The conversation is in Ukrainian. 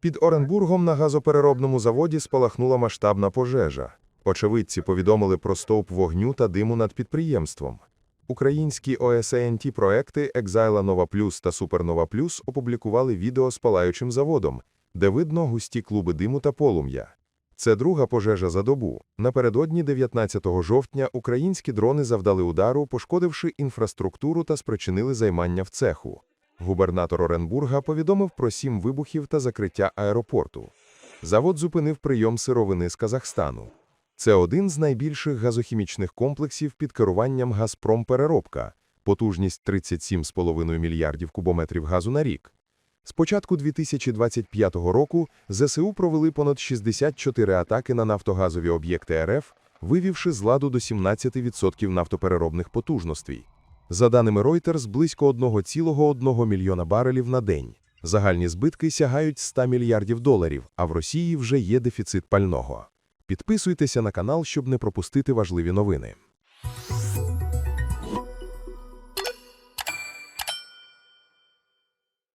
Під Оренбургом на газопереробному заводі спалахнула масштабна пожежа. Очевидці повідомили про стовп вогню та диму над підприємством. Українські ОСНТ проекти Екзайла Нова Плюс та Супернова Плюс опублікували відео з палаючим заводом, де видно густі клуби диму та полум'я. Це друга пожежа за добу. Напередодні 19 жовтня українські дрони завдали удару, пошкодивши інфраструктуру та спричинили займання в цеху. Губернатор Оренбурга повідомив про сім вибухів та закриття аеропорту. Завод зупинив прийом сировини з Казахстану. Це один з найбільших газохімічних комплексів під керуванням «Газпромпереробка», потужність 37,5 мільярдів кубометрів газу на рік. З початку 2025 року ЗСУ провели понад 64 атаки на нафтогазові об'єкти РФ, вивівши з ладу до 17% нафтопереробних потужностей. За даними Reuters, близько 1,1 мільйона барелів на день. Загальні збитки сягають 100 мільярдів доларів, а в Росії вже є дефіцит пального. Підписуйтеся на канал, щоб не пропустити важливі новини.